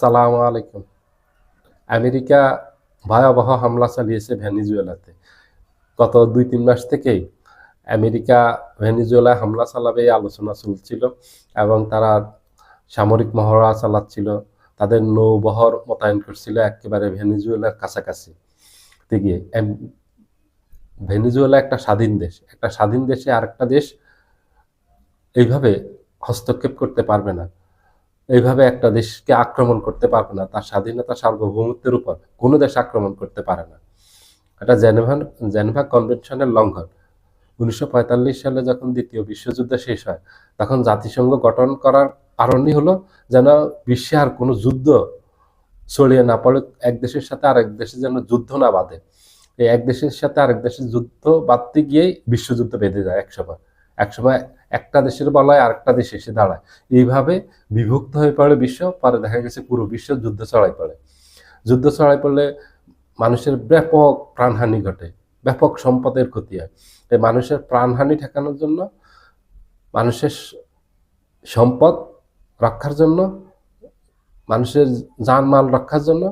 সালাম আলাইকুম। আমেরিকা ভয়াবহ হামলা চালিয়েছে ভেনিজুয়েলাতে। গত দুই তিন মাস থেকেই আমেরিকা ভেনিজুয়েলায় হামলা চালাবে আলোচনা চলছিল এবং তারা সামরিক মহড়া চালাচ্ছিল। তাদের নৌবহর মোতায়েন করছিল একেবারে ভেনিজুয়েলার কাছাকাছি গিয়ে ভেনিজুয়েলা একটা স্বাধীন দেশ। একটা স্বাধীন দেশে আরেকটা দেশ এইভাবে হস্তক্ষেপ করতে পারবে না। এইভাবে একটা দেশকে আক্রমণ করতে পারবে না, তার স্বাধীনতা সার্বভৌমত্বের উপর কোনো দেশ আক্রমণ করতে পারে না। এটা জেনেভা জেনেভা কনভেনশনের লঙ্ঘন। উনিশশো পঁয়তাল্লিশ সালে যখন দ্বিতীয় বিশ্বযুদ্ধ শেষ হয়, তখন জাতিসংঘ গঠন করার কারণই হলো যেন বিশ্বে আর কোনো যুদ্ধ ছড়িয়ে না পড়ে, এক দেশের সাথে আরেক দেশে যেন যুদ্ধ না বাঁধে। এই এক দেশের সাথে আরেক দেশের যুদ্ধ বাঁধতে গিয়েই বিশ্বযুদ্ধ বেঁধে যায় একসময়। একসময় একটা দেশের বলায় আরেকটা দেশ এসে দাঁড়ায়। এইভাবে বিভক্ত হয়ে পড়ে বিশ্ব, পরে দেখা গেছে পুরো বিশ্ব যুদ্ধ ছড়াই পড়ে। যুদ্ধ ছড়াই পড়লে মানুষের ব্যাপক প্রাণহানি ঘটে, ব্যাপক সম্পদের ক্ষতি হয়। তাই মানুষের প্রাণহানি ঠেকানোর জন্য, মানুষের সম্পদ রক্ষার জন্য, মানুষের জানমাল রক্ষার জন্য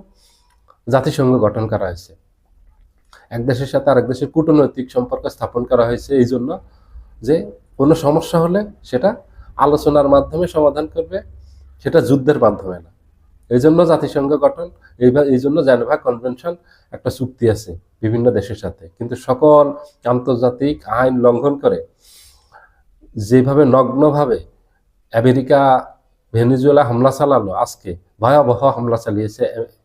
জাতিসংঘ গঠন করা হয়েছে। এক দেশের সাথে আরেক দেশের কূটনৈতিক সম্পর্ক স্থাপন করা হয়েছে এই জন্য যে কোনো সমস্যা হলে সেটা আলোচনার মাধ্যমে সমাধান করবে, সেটা যুদ্ধের মাধ্যমে না। এই জন্য জাতিসংঘ গঠন, এই জন্য জেনেভা কনভেনশন একটা চুক্তি আছে বিভিন্ন দেশের সাথে। কিন্তু সকল আন্তর্জাতিক আইন লঙ্ঘন করে যেভাবে নগ্নভাবে আমেরিকা ভেনিজুয়েলা হামলা চালালো, আজকে ভয়াবহ হামলা চালিয়েছে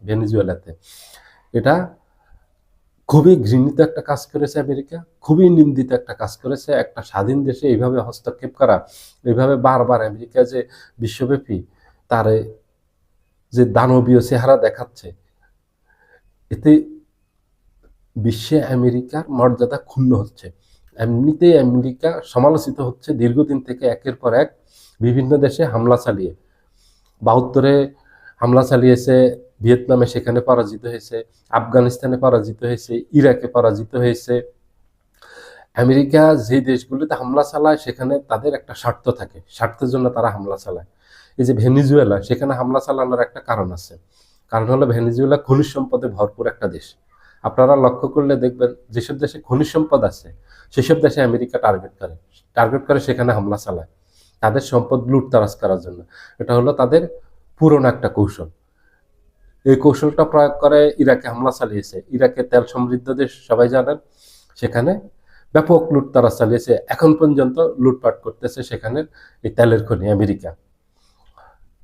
ভেনিজুয়েলাতে, এটা খুবই ঘৃণিত একটা কাজ করেছে আমেরিকা, খুবই নিন্দিত একটা কাজ করেছে। একটা স্বাধীন দেশে এইভাবে হস্তক্ষেপ করা, এইভাবে বারবার আমেরিকা যে বিশ্বব্যাপী তার যে দানবীয় চেহারা দেখাচ্ছে, এতে বিশ্বে আমেরিকার মর্যাদা ক্ষুণ্ণ হচ্ছে। এমনিতেই আমেরিকা সমালোচিত হচ্ছে দীর্ঘদিন থেকে একের পর এক বিভিন্ন দেশে হামলা চালিয়ে। বাহাত্তরে হামলা চালিয়েছে ভিয়েতনামে সেখানে পরাজিত হয়েছে, আফগানিস্তানে পরাজিত হয়েছে, ইরাকে পরাজিত হয়েছে। আমেরিকা যে দেশগুলিতে হামলা চালায়, সেখানে তাদের একটা স্বার্থ থাকে, স্বার্থের জন্য তারা হামলা চালায়। এই যে ভেনিজুয়েলা, সেখানে হামলা চালানোর একটা কারণ আছে। কারণ হলো ভেনিজুয়েলা খনিজ সম্পদে ভরপুর একটা দেশ। আপনারা লক্ষ্য করলে দেখবেন, যেসব দেশে খনিজ সম্পদ আছে, সেসব দেশে আমেরিকা টার্গেট করে টার্গেট করে সেখানে হামলা চালায়। তাদের সম্পদ লুটতারাজ করার জন্য। এটা হলো তাদের পুরনো একটা কৌশল। এই কৌশলটা প্রয়োগ করে ইরাকে হামলা চালিয়েছে। ইরাকে তেল সমৃদ্ধ দেশ, সবাই জানেন। সেখানে ব্যাপক লুটতারাজ চালিয়েছে। এখন পর্যন্ত লুটপাট করতেছে সেখানে এই তেলের খনি, আমেরিকা।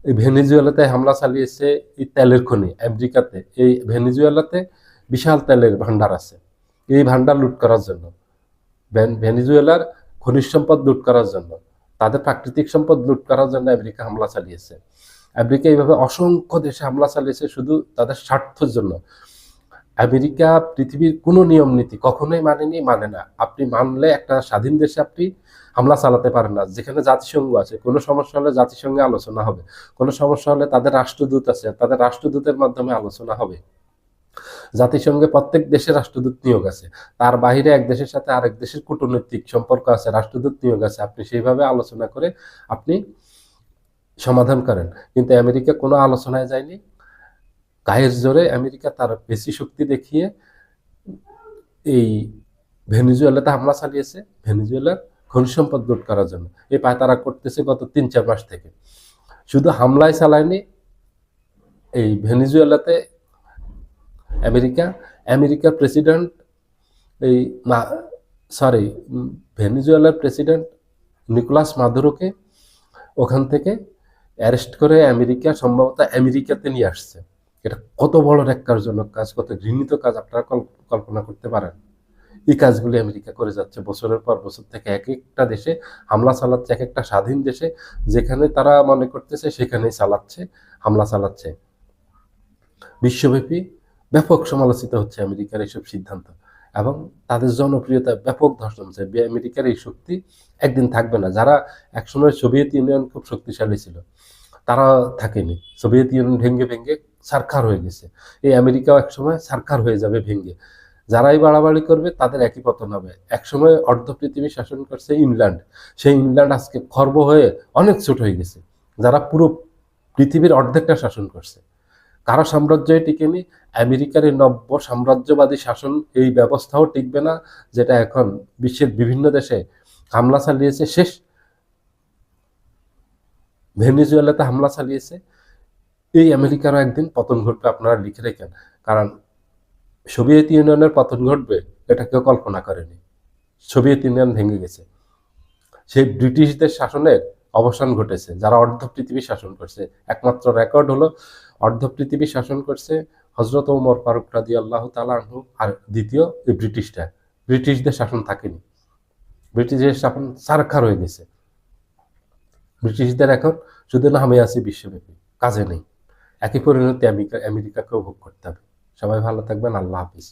এই ভেনিজুয়েলাতে হামলা চালিয়েছে এই তেলের খনি, আমেরিকাতে। এই ভেনিজুয়েলাতে বিশাল তেলের ভান্ডার আছে। এই ভান্ডার লুট করার জন্য। ভেন- ভেনিজুয়েলার খনিজ সম্পদ লুট করার জন্য। তাদের প্রাকৃতিক সম্পদ লুট করার জন্য আমেরিকা হামলা চালিয়েছে। আমেরিকা এইভাবে অসংখ্য দেশে হামলা চালিয়েছে শুধু তাদের স্বার্থের জন্য। আমেরিকা পৃথিবীর কোনো নিয়ম নীতি কখনোই মানেনি মানে না। আপনি মানলে একটা স্বাধীন দেশে আপনি হামলা চালাতে পারেন না। যেখানে জাতিসংঘ আছে, কোনো সমস্যা হলে জাতিসংঘে আলোচনা হবে। কোনো সমস্যা হলে তাদের রাষ্ট্রদূত আছে, তাদের রাষ্ট্রদূতের মাধ্যমে আলোচনা হবে। জাতিসংঘে প্রত্যেক দেশের রাষ্ট্রদূত নিয়োগ আছে। তার বাইরে এক দেশের সাথে আরেক দেশের কূটনৈতিক সম্পর্ক আছে, রাষ্ট্রদূত নিয়োগ আছে। আপনি সেইভাবে আলোচনা করে আপনি সমাধান করেন। কিন্তু আমেরিকা কোনো আলোচনায় যায়নি। গায়ের জোরে আমেরিকা তার বেশি শক্তি দেখিয়ে এই ভেনিজুয়েলাতে হামলা চালিয়েছে। ভেনিজুয়েলার খনিজ সম্পদ লুট করার জন্য। এই পায় তারা করতেছে গত তিন, চার মাস থেকে। শুধু হামলায় চালায়নি, এই ভেনিজুয়েলাতে আমেরিকা আমেরিকার প্রেসিডেন্ট, এই সরি ভেনিজুয়েলার প্রেসিডেন্ট নিকোলাস মাদুরোকে ওখান থেকে অ্যারেস্ট করে আমেরিকা, সম্ভবত আমেরিকাতে নিয়ে আসছে। এটা কত বড় ন্যাক্কারজনক কাজ, কত ঘৃণিত কাজ আপনারা কল- কল্পনা করতে পারেন। এই কাজগুলি আমেরিকা করে যাচ্ছে বছরের পর বছর থেকে এক একটা দেশে, হামলা চালাচ্ছে এক একটা স্বাধীন দেশে, যেখানে তারা মনে করতেছে সেখানেই চালাচ্ছে, হামলা চালাচ্ছে। বিশ্বব্যাপী ব্যাপক সমালোচিত হচ্ছে আমেরিকার এইসব সিদ্ধান্ত। এবং তাদের জনপ্রিয়তা ব্যাপক ধর্ষণ হচ্ছে আমেরিকার এই শক্তি একদিন থাকবে না। যারা একসময় সোভিয়েত ইউনিয়ন খুব শক্তিশালী ছিল, তারা থাকেনি। সোভিয়েত ইউনিয়ন ভেঙ্গে ভেঙ্গে সারকার হয়ে গেছে। এই আমেরিকাও একসময় সারকার হয়ে যাবে ভেঙ্গে। যারাই বাড়াবাড়ি করবে, তাদের একই পতন হবে। একসময় অর্ধ পৃথিবী শাসন করছে ইংল্যান্ড। সেই ইংল্যান্ড আজকে খর্ব হয়ে অনেক ছোট হয়ে গেছে। যারা পুরো পৃথিবীর অর্ধেকটা শাসন করছে। কারও সাম্রাজ্যই টিকেনি আমেরিকার এই নব্য সাম্রাজ্যবাদী শাসন এই ব্যবস্থাও টিকবে না, যেটা এখন বিশ্বের বিভিন্ন দেশে হামলা চালিয়েছে, শেষ ভেনিজুয়েলাতে হামলা চালিয়েছে। এই আমেরিকারও একদিন পতন ঘটবে আপনারা লিখে রেখেন, কারণ সোভিয়েত ইউনিয়নের পতন ঘটবে, এটা কেউ কল্পনা করেনি। সোভিয়েত ইউনিয়ন ভেঙে গেছে। সেই ব্রিটিশদের শাসনের অবসান ঘটেছে, যারা অর্ধ পৃথিবী শাসন করছে। একমাত্র রেকর্ড হলো অর্ধ পৃথিবী শাসন করছে হজরত ওমর ফারুক রাদি আল্লাহ তালাহু আর দ্বিতীয় এই ব্রিটিশটা ব্রিটিশদের শাসন থাকেনি। ব্রিটিশের শাসন সারখার হয়ে গেছে। ব্রিটিশদের এখন শুধু না নামে আছে বিশ্বব্যাপী, কাজে নেই। একই পরিণতি আমেরিকা আমেরিকাকেও ভোগ করতে হবে। সবাই ভালো থাকবেন, আল্লাহ হাফিজ।